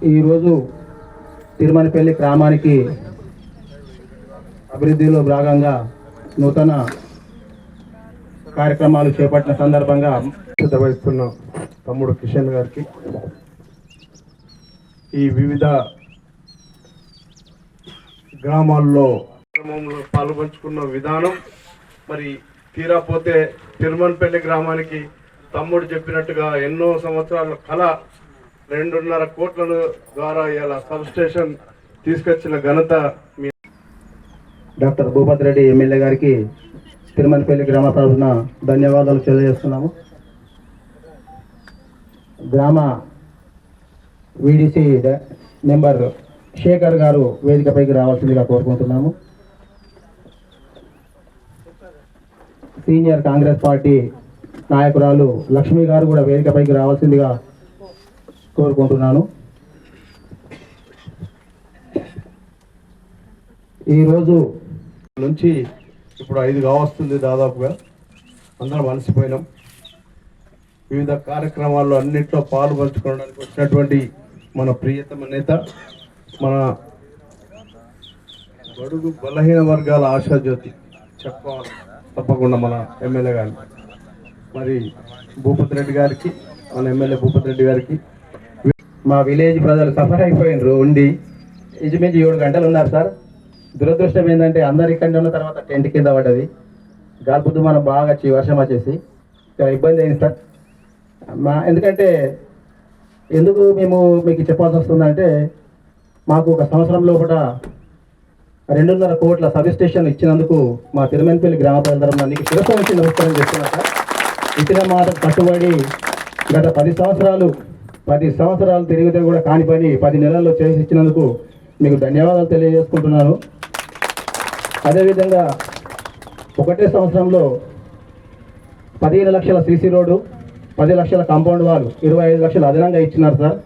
ఈరోజు తిరుమలపల్లి గ్రామానికి అభివృద్ధిలో భాగంగా నూతన కార్యక్రమాలు చేపట్టిన సందర్భంగా వహిస్తున్న తమ్ముడు కిషన్ గారికి ఈ వివిధ గ్రామాల్లో క్రమంలో పాల్పంచుకున్న విధానం మరి తీరా పోతే తిరుమలపల్లి గ్రామానికి తమ్ముడు చెప్పినట్టుగా ఎన్నో సంవత్సరాల కళ రెండున్నర కోట్ల ద్వారా ఇలా సబ్స్టేషన్ తీసుకొచ్చిన ఘనత మీ డాక్టర్ భూపత్ రెడ్డి ఎమ్మెల్యే గారికి తిరుమలపల్లి గ్రామ తరఫున ధన్యవాదాలు తెలియజేస్తున్నాము. గ్రామ వీడిసి మెంబర్ శేఖర్ గారు వేదికపైకి రావాల్సిందిగా కోరుకుంటున్నాము. సీనియర్ కాంగ్రెస్ పార్టీ నాయకురాలు లక్ష్మి గారు కూడా వేదికపైకి రావాల్సిందిగా కోరుకుంటున్నాను. ఈరోజు నుంచి ఇప్పుడు ఐదు కావస్తుంది దాదాపుగా. అందరం అలసిపోయినాం. వివిధ కార్యక్రమాల్లో అన్నింటిలో పాల్పంచుకోవడానికి వచ్చినటువంటి మన ప్రియతమ నేత మన బడుగు బలహీన వర్గాల ఆశాజ్యోతి చెప్పాలి తప్పకుండా మన ఎమ్మెల్యే గారిని మరి భూపతి రెడ్డి గారికి మన ఎమ్మెల్యే భూపతి రెడ్డి గారికి మా విలేజ్ ప్రజలు సఫర్ అయిపోయినారు ఉండి ఇంచుమించు ఏడు గంటలు ఉన్నారు సార్. దురదృష్టం ఏంటంటే అందరు ఇక్కడ ఉన్న తర్వాత టెంట్ కింద పడ్డది. గాల్పుద్దు మనం బాగా వచ్చి వర్షం వచ్చేసి చాలా ఇబ్బంది అయింది సార్. మా ఎందుకంటే ఎందుకు మేము మీకు చెప్పాల్సి వస్తుందంటే మాకు ఒక సంవత్సరం లోపల రెండున్నర కోట్ల సబ్ స్టేషన్ ఇచ్చినందుకు మా తిరుమలపల్లి గ్రామ ప్రజల తరఫున శిరస్సు నుంచి నమస్కారం చేస్తున్నా సార్. ఇచ్చిన మాట కట్టుబడి గత పది సంవత్సరాలు పది సంవత్సరాలు తిరిగితే కూడా కాని పని. పది నెలల్లో చేసి ఇచ్చినందుకు మీకు ధన్యవాదాలు తెలియజేసుకుంటున్నాను. అదేవిధంగా ఒకటే సంవత్సరంలో పదిహేను లక్షల సీసీ రోడ్డు పది లక్షల కాంపౌండ్ వాల్ ఇరవై ఐదు లక్షలు అదనంగా ఇచ్చినారు సార్.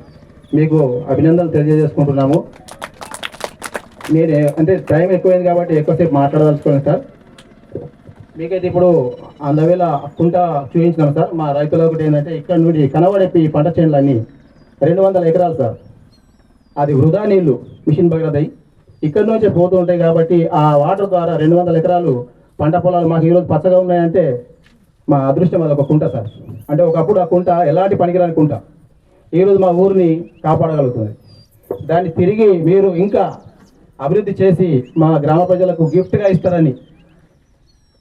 మీకు అభినందనలు తెలియజేసుకుంటున్నాము. నేను అంటే టైం ఎక్కువైంది కాబట్టి ఎక్కువసేపు మాట్లాడదలుచుకోండి సార్. మీకైతే ఇప్పుడు అందవేళ కుంట చూపించినాం సార్. మా రైతులు ఒకటి ఏంటంటే ఇక్కడ నుండి కనబడేపి ఈ పంట చేనులన్నీ రెండు వందల ఎకరాలు సార్. అది వృధా నీళ్ళు మిషన్ భగీరథයි ఇక్కడ నుంచే పోతూ ఉంటాయి కాబట్టి ఆ వాటర్ ద్వారా రెండు వందల ఎకరాలు పంట పొలాలు మాకు ఈరోజు పచ్చగా ఉన్నాయంటే మా అదృష్టం అది ఒక కుంట సార్. అంటే ఒకప్పుడు ఆ కుంట ఎలాంటి పనికిరాని కుంట. ఈరోజు మా ఊరిని కాపాడగలుగుతుంది. దాన్ని తిరిగి మీరు ఇంకా అభివృద్ధి చేసి మా గ్రామ ప్రజలకు గిఫ్ట్గా ఇస్తారని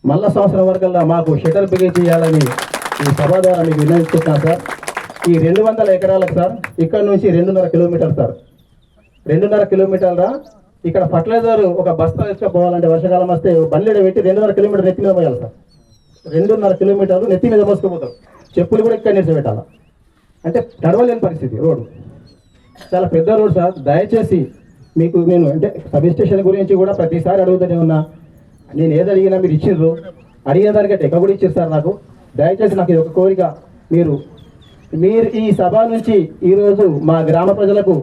మళ్ళా సంవత్సరం వరకల్లా మాకు షటర్ బిగే చేయాలని ఈ సభ ద్వారా మీకు విన్నవిస్తున్నాను సార్. ఈ రెండు వందల ఎకరాలకు సార్ ఇక్కడ నుంచి రెండున్నర కిలోమీటర్ సార్. రెండున్నర కిలోమీటర్ల ఇక్కడ ఫర్టిలైజర్ ఒక బస్తా ఎత్తుకపోవాలంటే వర్షాకాలం వస్తే బండ్లు పెట్టి రెండున్నర కిలోమీటర్ నెత్తి మీద పోయాలి సార్. రెండున్నర కిలోమీటర్లు నెత్తి మీద మోసుకుపోతారు చెప్పులు కూడా ఇక్కడ నిలిచి అంటే నడవలేని పరిస్థితి రోడ్డు. చాలా పెద్ద రోడ్ సార్. దయచేసి మీకు నేను అంటే సబ్ స్టేషన్ గురించి కూడా ప్రతిసారి అడుగుతూనే ఉన్నా. నేను ఏది అడిగినా మీరు ఇచ్చిర్రు అడిగిన దానికంటే ఎక్కువ కూడా ఇచ్చారు సార్ నాకు. దయచేసి నాకు ఇది ఒక కోరిక. మీరు మీరు ఈ సభ నుంచి ఈరోజు మా గ్రామ ప్రజలకు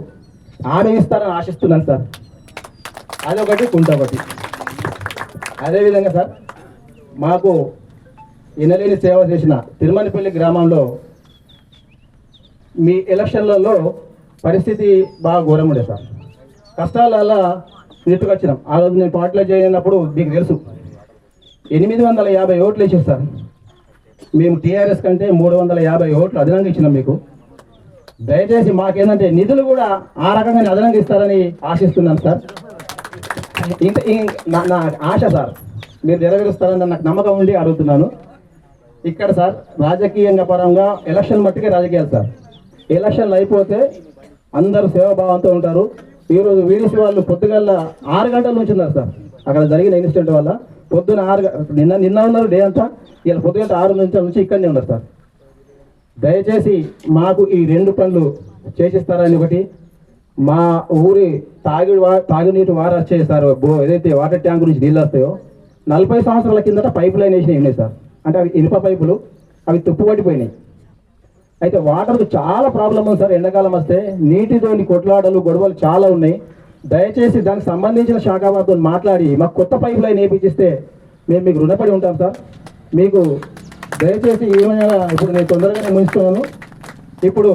హామీ ఇస్తారని ఆశిస్తున్నాను సార్. అదొకటి కుంట ఒకటి అదేవిధంగా సార్ మాకు ఇనలేని సేవ చేసిన తిరుమలపల్లి గ్రామంలో మీ ఎలక్షన్లలో పరిస్థితి బాగా ఘోరం ఉండే సార్. కష్టాల వచ్చినాం ఆ రోజు నేను పార్టీలో చేయనప్పుడు మీకు తెలుసు ఎనిమిది వందల యాభై ఓట్లు వేసారు సార్ మేము టీఆర్ఎస్ కంటే మూడు వందల యాభై ఓట్లు అదనంగా ఇచ్చినాం మీకు. దయచేసి మాకేంటంటే నిధులు కూడా ఆ రకంగా అదనంగా ఇస్తారని ఆశిస్తున్నాను సార్. ఇంత నా నా ఆశ సార్ మీరు నెరవేరుస్తారని నాకు నమ్మకం ఉండి అడుగుతున్నాను. ఇక్కడ సార్ రాజకీయంగా పరంగా ఎలక్షన్ మట్టుకే రాజకీయాలు సార్. ఎలక్షన్లు అయిపోతే అందరూ సేవాభావంతో ఉంటారు. ఈరోజు వీడిసి వాళ్ళు పొద్దుగల్ల ఆరు గంటల నుంచి ఉన్నారు సార్. అక్కడ జరిగిన ఇన్సిడెంట్ వల్ల పొద్దున ఆరు నిన్న నిన్న ఉన్నారు డే అంతా. ఇలా పొద్దుగల ఆరు నుంచి నుంచి ఇక్కడనే ఉన్నారు సార్. దయచేసి మాకు ఈ రెండు పనులు చేసిస్తారని ఒకటి మా ఊరి తాగి వా- తాగునీటి వారు వచ్చాయి సార్ బో ఏదైతే వాటర్ ట్యాంక్ నుంచి నీళ్ళు వస్తాయో నలభై సంవత్సరాల కిందట పైప్ లైన్ వేసినాయి ఉన్నాయి సార్. అంటే అవి ఇనుప పైపులు అవి తుప్పు పట్టిపోయినాయి. అయితే వాటర్ చాలా ప్రాబ్లం ఉంది సార్. ఎండాకాలం వస్తే నీటితోని కొట్లాడలు గొడవలు చాలా ఉన్నాయి. దయచేసి దానికి సంబంధించిన శాఖ వారితో మాట్లాడి మాకు కొత్త పైప్ లైన్ వేయించిస్తే మేము మీకు రుణపడి ఉంటాం సార్. మీకు దయచేసి ఏమైనా ఇప్పుడు నేను తొందరగానే ముగిస్తున్నాను. ఇప్పుడు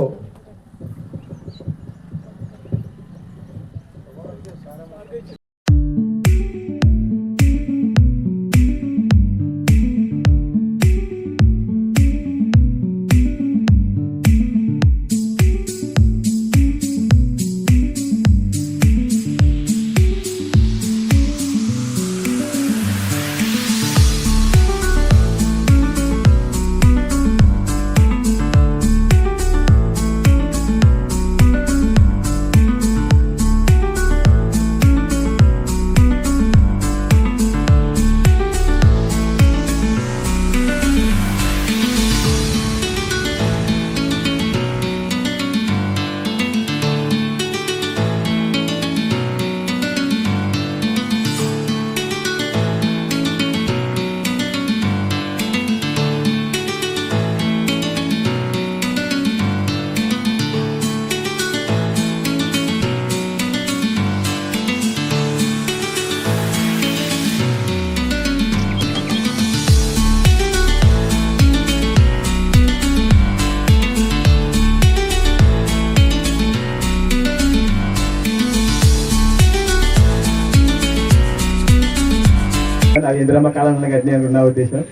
ఇందిరమ్మ కాలంలో కట్టిన నా ఉద్దేశం.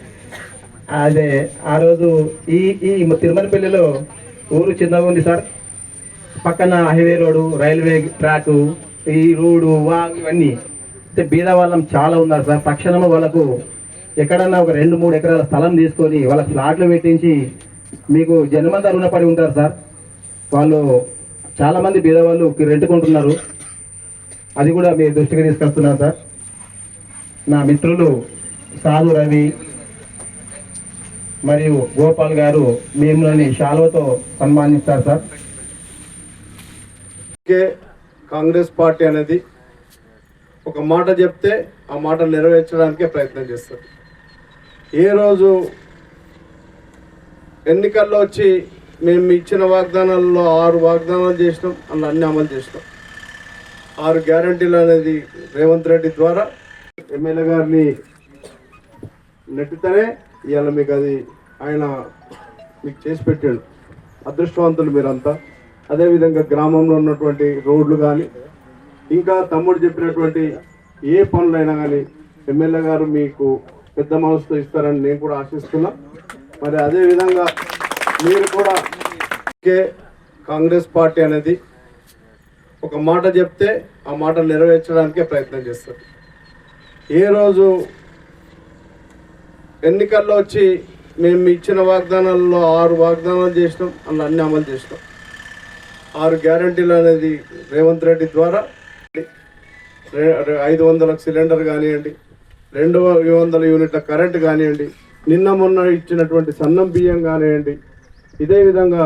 అదే ఆ రోజు ఈ ఈ తిరుమలపల్లిలో ఊరు చిన్నగా ఉంది సార్. పక్కన హైవే రోడ్డు రైల్వే ట్రాకు ఈ రోడ్డు వా ఇవన్నీ. అంటే బీద వాళ్ళం చాలా ఉన్నారు సార్. తక్షణము వాళ్ళకు ఎక్కడన్నా ఒక రెండు మూడు ఎకరాల స్థలం తీసుకొని వాళ్ళ ఫ్లాట్లు పెట్టించి మీకు జన్మంతా రుణపడి ఉంటారు సార్. వాళ్ళు చాలామంది బీదవాళ్ళు బీద వాళ్ళు రెంటుకుంటున్నారు. అది కూడా మీ దృష్టికి తీసుకొస్తున్నారు సార్. నా మిత్రులు సాధు రవి మరియు గోపాల్ గారు మిమ్మల్ని శాలువతో సన్మానిస్తారు సార్. కే కాంగ్రెస్ పార్టీ అనేది ఒక మాట చెప్తే ఆ మాట నెరవేర్చడానికే ప్రయత్నం చేస్తారు ఏ రోజు ఎన్నికల్లో వచ్చి మేము ఇచ్చిన వాగ్దానాల్లో ఆరు వాగ్దానాలు చేసినాం అన్నీ అన్ని అమలు చేసినాం. ఆరు గ్యారంటీలు అనేది రేవంత్ రెడ్డి ద్వారా ఎమ్మెల్యే గారిని నెట్టితేనే ఇవాళ మీకు అది ఆయన మీకు చేసి పెట్టాడు. అదృష్టవంతులు మీరంతా. అదేవిధంగా గ్రామంలో ఉన్నటువంటి రోడ్లు కానీ ఇంకా తమ్ముడు చెప్పినటువంటి ఏ పనులైనా కానీ ఎమ్మెల్యే గారు మీకు పెద్ద మనసుతో ఇస్తారని నేను కూడా ఆశిస్తున్నా. మరి అదే విధంగా మీరు కూడా కే కాంగ్రెస్ పార్టీ అనేది ఒక మాట చెప్తే ఆ మాట నెరవేర్చడానికే ప్రయత్నం చేస్తారు. ఏ రోజు ఎన్నికల్లో వచ్చి మేము ఇచ్చిన వాగ్దానాల్లో ఆరు వాగ్దానాలు చేసినాం అందులో అన్ని అమలు చేసినాం. ఆరు గ్యారంటీలు అనేది రేవంత్ రెడ్డి ద్వారా ఐదు వందల సిలిండర్ కానివ్వండి రెండు వందల యూనిట్ల కరెంట్ కానివ్వండి నిన్న మొన్న ఇచ్చినటువంటి సన్నం బియ్యం కానివ్వండి ఇదే విధంగా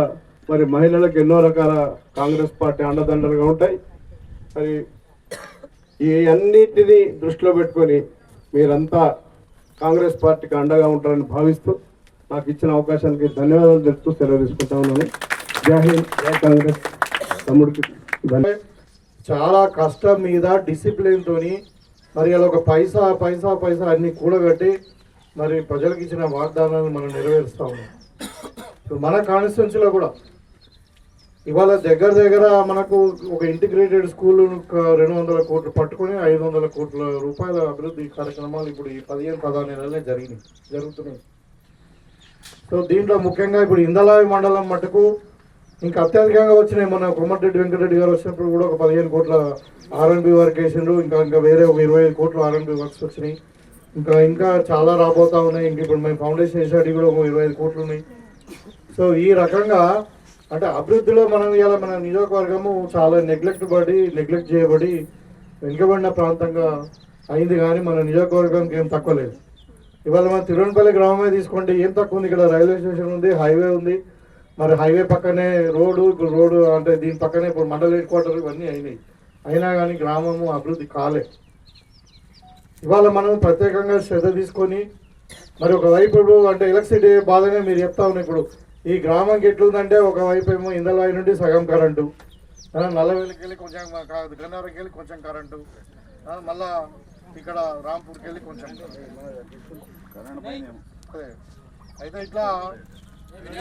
మరి మహిళలకు ఎన్నో రకాల కాంగ్రెస్ పార్టీ అండదండలుగా ఉంటాయి. మరి ఈ అన్నిటినీ దృష్టిలో పెట్టుకొని మీరంతా కాంగ్రెస్ పార్టీకి అండగా ఉంటారని భావిస్తూ నాకు ఇచ్చిన అవకాశానికి ధన్యవాదాలు తెలుపుతూ సెలవు తీసుకుంటా ఉన్నాను. జై హింద్ జై కాంగ్రెస్. తమ్ముడికి చాలా కష్టం మీద డిసిప్లిన్తో మరి అలా ఒక పైసా పైసా పైసా అన్ని కూడగట్టి మరి ప్రజలకు ఇచ్చిన వాగ్దానాన్ని మనం నెరవేరుస్తా ఉన్నాం. మన కాన్స్టిట్యున్సీలో కూడా ఇవాళ దగ్గర దగ్గర మనకు ఒక ఇంటిగ్రేటెడ్ స్కూల్ రెండు వందల కోట్లు పట్టుకొని ఐదు వందల కోట్ల రూపాయల అభివృద్ధి కార్యక్రమాలు ఇప్పుడు ఈ పదిహేను పదహారు నెలలే జరిగినాయి జరుగుతున్నాయి. సో దీంట్లో ముఖ్యంగా ఇప్పుడు ఇందలావి మండలం మటుకు ఇంకా అత్యధికంగా వచ్చినాయి. మన కొమ్మటిరెడ్డి వెంకటరెడ్డి గారు వచ్చినప్పుడు కూడా ఒక పదిహేను కోట్ల ఆర్ఎన్బి వర్క్ వేసిండ్రు. ఇంకా ఇంకా వేరే ఒక ఇరవై ఐదు కోట్ల ఆర్ఎన్బి వర్క్స్ వచ్చినాయి. ఇంకా ఇంకా చాలా రాబోతా ఉన్నాయి. ఇంక ఇప్పుడు మేము ఫౌండేషన్ వేసేటివి కూడా ఒక ఇరవై ఐదు కోట్లు ఉన్నాయి. సో ఈ రకంగా అంటే అభివృద్ధిలో మనం ఇలా మన నియోజకవర్గము చాలా నెగ్లెక్ట్ పడి నెగ్లెక్ట్ చేయబడి వెనుకబడిన ప్రాంతంగా అయింది కానీ మన నియోజకవర్గంకి ఏం తక్కువ లేదు. ఇవాళ మన తిరువనపల్లి గ్రామమే తీసుకోండి ఏం తక్కువ ఉంది? ఇక్కడ రైల్వే స్టేషన్ ఉంది హైవే ఉంది. మరి హైవే పక్కనే రోడ్డు ఇప్పుడు రోడ్డు అంటే దీని పక్కనే ఇప్పుడు మండల హెడ్ క్వార్టర్ ఇవన్నీ అయినాయి. అయినా కానీ గ్రామము అభివృద్ధి కాలే. ఇవాళ మనం ప్రత్యేకంగా శ్రద్ధ తీసుకొని మరి ఒకవైపు అంటే ఎలక్ట్రిసిటీ బాధనే మీరు చెప్తా ఉన్నాయి ఇప్పుడు. ఈ గ్రామంకి ఎట్లుందంటే ఒకవైపు ఏమో ఇందలాయి నుండి సగం కరెంటు నల్లవేలికి వెళ్ళి కొంచెం కా- గన్నవరంకి వెళ్ళి కొంచెం కరెంటు మళ్ళా ఇక్కడ రాంపూర్కి వెళ్ళి కొంచెం అదే. అయితే ఇట్లా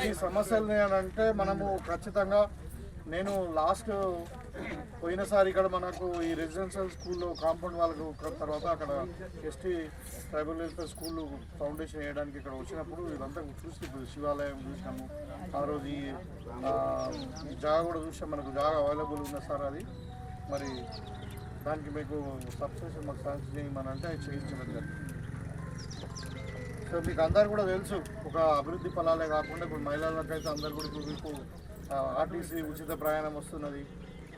ఈ సమస్యలు అని అంటే మనము ఖచ్చితంగా నేను లాస్ట్ పోయినసారి ఇక్కడ మనకు ఈ రెసిడెన్షియల్ స్కూల్లో కాంపౌండ్ వాళ్ళకు తర్వాత అక్కడ ST tribal welfare school foundation వేయడానికి ఇక్కడ వచ్చినప్పుడు ఇదంతా చూసి ఇప్పుడు శివాలయం చూసినాము. ఆ రోజు ఈ జాగా కూడా చూసాం మనకు జాగా అవైలబుల్ ఉంది సార్ అది. మరి దానికి మీకు సబ్స్టేషన్ మాకు శాంక్షన్ చేయమని అంటే అది చేయించడం జరిగింది. సో మీకు అందరు కూడా తెలుసు ఒక అభివృద్ధి ఫలాలే కాకుండా ఇప్పుడు మహిళలకైతే అందరు కూడా ఇప్పుడు మీకు ఆర్టీసీ ఉచిత ప్రయాణం వస్తున్నది.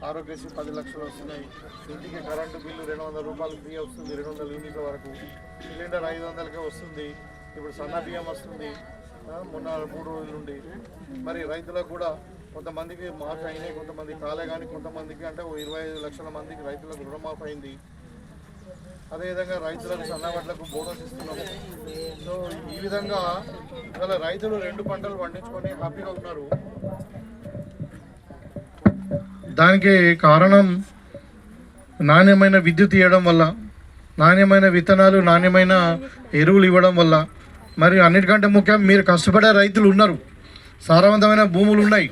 ఆరోగ్యశ్రీ పది లక్షలు వస్తున్నాయి. ఇంటికి కరెంటు బిల్లు రెండు వందల రూపాయలు ఫ్రీ వస్తుంది రెండు వందల యూనిట్ల వరకు. సిలిండర్ ఐదు వందలకే వస్తుంది. ఇప్పుడు సన్న బియ్యం వస్తుంది. మొన్న మూడు రోజుల నుండి. మరి రైతులకు కూడా కొంతమందికి మాఫ్ అయినాయి కొంతమంది కాలే కానీ కొంతమందికి అంటే ఓ ఇరవై ఐదు లక్షల మందికి రైతులకు రుణమాఫ్ అయింది. అదేవిధంగా రైతులకు సన్నబడ్లకు బోనస్ ఇస్తున్నాము. సో ఈ విధంగా ఇవాళ రైతులు రెండు పంటలు పండించుకొని హ్యాపీగా ఉన్నారు. దానికి కారణం నాణ్యమైన విద్యుత్ ఇవ్వడం వల్ల నాణ్యమైన విత్తనాలు నాణ్యమైన ఎరువులు ఇవ్వడం వల్ల. మరి అన్నిటికంటే ముఖ్యం మీరు కష్టపడే రైతులు ఉన్నారు. సారవంతమైన భూములు ఉన్నాయి.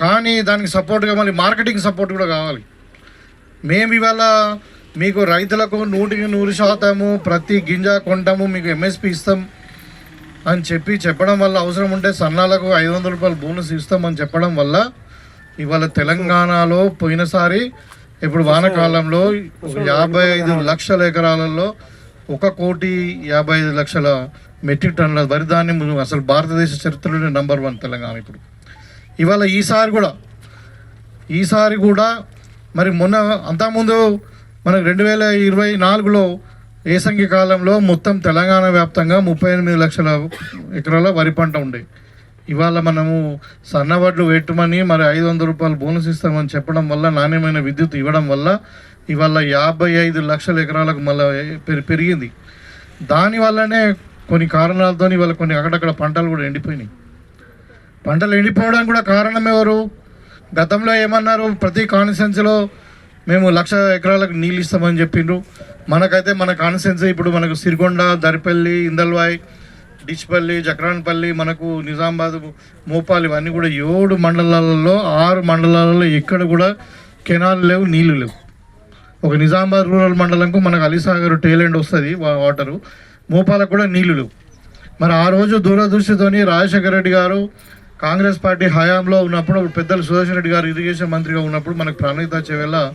కానీ దానికి సపోర్ట్గా మళ్ళీ మార్కెటింగ్ సపోర్ట్ కూడా కావాలి. మేము ఇవాళ మీకు రైతులకు నూటికి నూరు శాతము ప్రతి గింజ కొంటాము మీకు ఎంఎస్పి ఇస్తాం అని చెప్పి చెప్పడం వల్ల అవసరం ఉంటే సన్నాలకు ఐదు వందల రూపాయలు బోనస్ ఇస్తామని చెప్పడం వల్ల ఇవాళ తెలంగాణలో పోయినసారి ఇప్పుడు వానాకాలంలో యాభై ఐదు లక్షల ఎకరాలలో ఒక కోటి యాభై ఐదు లక్షల మెట్రిక్ టన్నుల వరి ధాన్యం అసలు భారతదేశ చరిత్రలోనే నంబర్ వన్ తెలంగాణ ఇప్పుడు. ఇవాళ ఈసారి కూడా ఈసారి కూడా మరి మొన్న అంతకుముందు మనకు రెండు వేల ఇరవై నాలుగులో ఏసంగి కాలంలో మొత్తం తెలంగాణ వ్యాప్తంగా ముప్పై ఎనిమిది లక్షల ఎకరాల వరి పంట ఉండేది ఇవాళ మనము సన్నవడ్లు పెట్టుమని మరి ఐదు వందల రూపాయలు బోనస్ ఇస్తామని చెప్పడం వల్ల నాణ్యమైన విద్యుత్ ఇవ్వడం వల్ల ఇవాళ యాభై ఐదు లక్షల ఎకరాలకు మళ్ళీ పెరిగింది. దానివల్లనే కొన్ని కారణాలతో ఇవాళ కొన్ని అక్కడక్కడ పంటలు కూడా ఎండిపోయినాయి. పంటలు ఎండిపోవడానికి కూడా కారణం ఎవరు? గతంలో ఏమన్నారు? ప్రతి కాన్సెన్స్లో మేము లక్ష ఎకరాలకు నీళ్ళు ఇస్తామని చెప్పిండ్రు. మనకైతే మన కాన్స్టిట్యున్సీ ఇప్పుడు మనకు సిరికొండ దరిపల్లి ఇందల్వాయి డిచ్పల్లి జక్రాన్పల్లి మనకు నిజామాబాద్ మోపాల్ ఇవన్నీ కూడా ఏడు మండలాలలో ఆరు మండలాలలో ఎక్కడ కూడా కెనాల్ లేవు నీళ్ళు లేవు. ఒక నిజామాబాద్ రూరల్ మండలంకు మనకు అలీసాగర్ టేలెండ్ వస్తుంది వా- వాటరు. మోపాలకు కూడా నీళ్ళు లేవు. మరి ఆ రోజు దూరదృష్టితోని రాజశేఖర రెడ్డి గారు కాంగ్రెస్ పార్టీ హయాంలో ఉన్నప్పుడు పెద్దలు సుదర్శన్ రెడ్డి గారు ఇరిగేషన్ మంత్రిగా ఉన్నప్పుడు మనకు ప్రణీత చెవెళ్ళ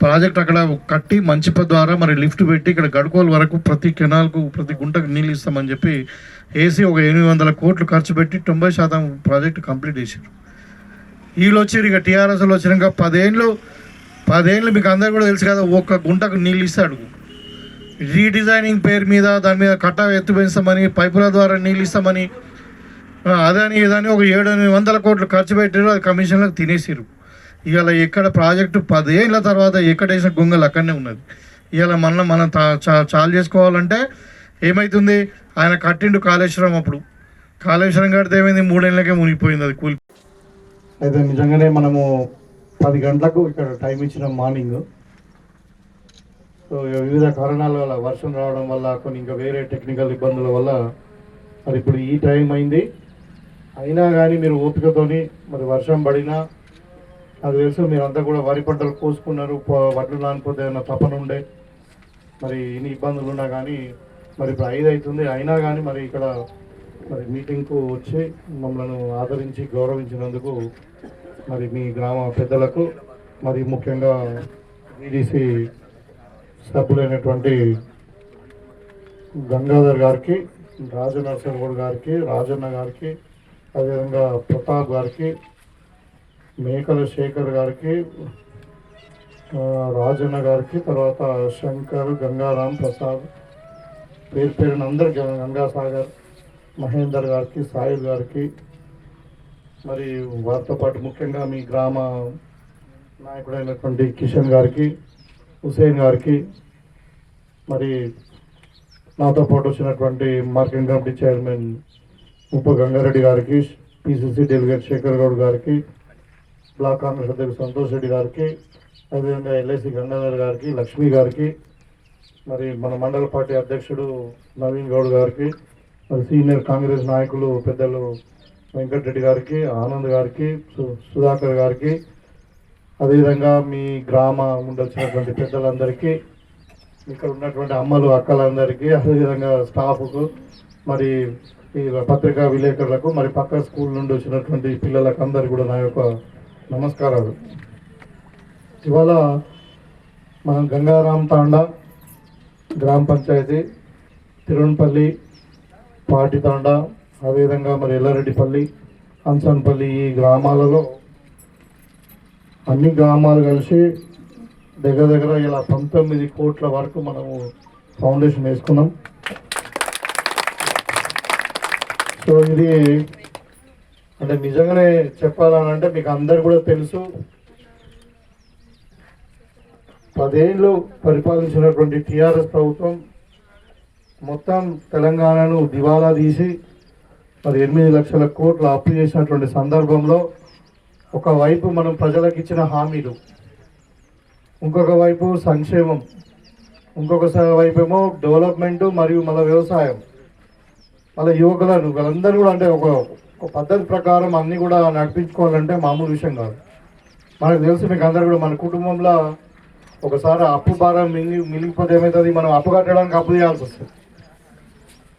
ప్రాజెక్ట్ అక్కడ కట్టి మంచిప ద్వారా మరి లిఫ్ట్ పెట్టి ఇక్కడ గడుకోల వరకు ప్రతి కెనాల్కు ప్రతి గుంటకు నీళ్ళు ఇస్తామని చెప్పి వేసి ఒక ఎనిమిది వందల కోట్లు ఖర్చు పెట్టి తొంభై శాతం ప్రాజెక్ట్ కంప్లీట్ చేశారు. వీళ్ళు వచ్చారు ఇక టీఆర్ఎస్లో వచ్చినాక పదేళ్ళు పదేళ్ళు మీకు అందరు కూడా తెలుసు కదా ఒక్క గుంటకు నీళ్ళు ఇస్తాడు. రీడిజైనింగ్ పేరు మీద దాని మీద కట్ట ఎత్తు పెంచుతామని పైపుల ద్వారా నీళ్ళు ఇస్తామని అదని ఇదని ఒక ఏడు ఎనిమిది వందల కోట్లు ఖర్చు పెట్టారు అది కమిషన్లకు తినేసారు ఇవాళ ఎక్కడ ప్రాజెక్టు పదేళ్ళ తర్వాత ఎక్కడ వేసిన గొంగలు అక్కడనే ఉన్నది. ఇవాళ మన మనం చాలు చేసుకోవాలంటే ఏమవుతుంది ఆయన కట్టిండు కాళేశ్వరం అప్పుడు. కాళేశ్వరం కడితే ఏమైంది? మూడేళ్ళకే మునిగిపోయింది అది కూలి. అయితే నిజంగానే మనము పది గంటలకు ఇక్కడ టైం ఇచ్చిన మార్నింగ్. సో వివిధ కారణాల వల్ల వర్షం రావడం వల్ల కొన్ని ఇంకా వేరే టెక్నికల్ ఇబ్బందుల వల్ల మరి ఇప్పుడు ఈ టైం అయింది. అయినా కానీ మీరు ఓపికతోని మరి వర్షం పడినా నాకు తెలుసు మీరంతా కూడా వరి పంటలు కోసుకున్నారు వడ్లు నానిపోతే ఏమైనా తపన ఉండే మరి ఇన్ని ఇబ్బందులు ఉన్నా కానీ మరి ఇప్పుడు ఐదు అవుతుంది అయినా కానీ మరి ఇక్కడ మరి మీటింగ్కు వచ్చి మమ్మల్ని ఆదరించి గౌరవించినందుకు మరి మీ గ్రామ పెద్దలకు మరి ముఖ్యంగా బీడీసీ సభ్యులైనటువంటి గంగాధర్ గారికి రాజనరసింహగౌడ్ గారికి రాజన్న గారికి అదేవిధంగా ప్రతాప్ గారికి మేకల శేఖర్ గారికి రాజన్న గారికి తర్వాత శంకర్ గంగారాం ప్రసాద్ పేరు పేరున అందరు గంగాసాగర్ మహేందర్ గారికి సాయిల్ గారికి మరి వారితో పాటు ముఖ్యంగా మీ గ్రామ నాయకుడైనటువంటి కిషన్ గారికి హుసేన్ గారికి మరి నాతో పాటు వచ్చినటువంటి మార్కెటింగ్ కమిటీ చైర్మన్ ఉప గంగారెడ్డి గారికి పిసిసి డెలిగేట్ శేఖర్ గౌడ్ గారికి బ్లాక్ కాంగ్రెస్ అధ్యక్షుడు సంతోష్ రెడ్డి గారికి అదేవిధంగా ఎల్ఐసి గంగాధర్ గారికి లక్ష్మి గారికి మరి మన మండల పార్టీ అధ్యక్షుడు నవీన్ గౌడ్ గారికి మరి సీనియర్ కాంగ్రెస్ నాయకులు పెద్దలు వెంకటరెడ్డి గారికి ఆనంద్ గారికి సు- సుధాకర్ గారికి అదేవిధంగా మీ గ్రామ ఉండొచ్చినటువంటి పెద్దలందరికీ ఇక్కడ ఉన్నటువంటి అమ్మలు అక్కలందరికీ అదేవిధంగా స్టాఫ్కు మరి ఈ పత్రికా విలేకరులకు మరి పక్క స్కూల్ నుండి వచ్చినటువంటి పిల్లలకు అందరికీ కూడా నా యొక్క నమస్కారాలు. ఇవాళ మనం గంగారాం తాండా గ్రామ పంచాయతీ తిరువనపల్లి పాటి తాండా అదేవిధంగా మరి ఎల్లారెడ్డిపల్లి హంసన్పల్లి ఈ గ్రామాలలో అన్ని గ్రామాలు కలిసి దగ్గర దగ్గర ఇలా పంతొమ్మిది కోట్ల వరకు మనము ఫౌండేషన్ వేసుకున్నాం. సో ఇది అంటే నిజంగానే చెప్పాలని అంటే మీకు అందరు కూడా తెలుసు. పదేళ్ళు పరిపాలించినటువంటి టీఆర్ఎస్ ప్రభుత్వం మొత్తం తెలంగాణను దివాలా తీసి మరి ఎనిమిది లక్షల కోట్ల అప్పు చేసినటువంటి సందర్భంలో ఒకవైపు మనం ప్రజలకు ఇచ్చిన హామీలు ఇంకొక వైపు సంక్షేమం ఇంకొక స- వైపు ఏమో డెవలప్మెంట్ మరియు మన వ్యవసాయం. మళ్ళీ యువకులను వీళ్ళందరూ కూడా అంటే ఒక ఒక పద్ధతి ప్రకారం అన్నీ కూడా నడిపించుకోవాలంటే మామూలు విషయం కాదు. మనకు తెలుసు మీకు అందరు కూడా మన కుటుంబంలో ఒకసారి అప్పు భారం మింగి మిగిలిపోతే ఏమవుతుంది మనం అప్పు కట్టడానికి అప్పు చేయాల్సి వస్తుంది.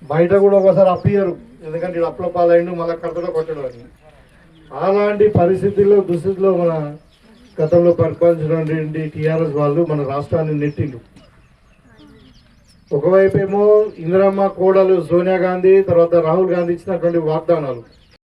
బయట కూడా ఒకసారి అప్పు ఇయ్యరు. ఎందుకంటే ఇది అప్పుల పాలైండు మళ్ళీ కడతలో కొట్టడం అలాంటి పరిస్థితుల్లో దుస్థితిలో మన గతంలో పరిపాలించినటువంటి టీఆర్ఎస్ వాళ్ళు మన రాష్ట్రాన్ని నెట్టిండు ఒకవైపు ఏమో ఇందిరమ్మ కోడలు సోనియా గాంధీ తర్వాత రాహుల్ గాంధీ ఇచ్చినటువంటి వాగ్దానాలు.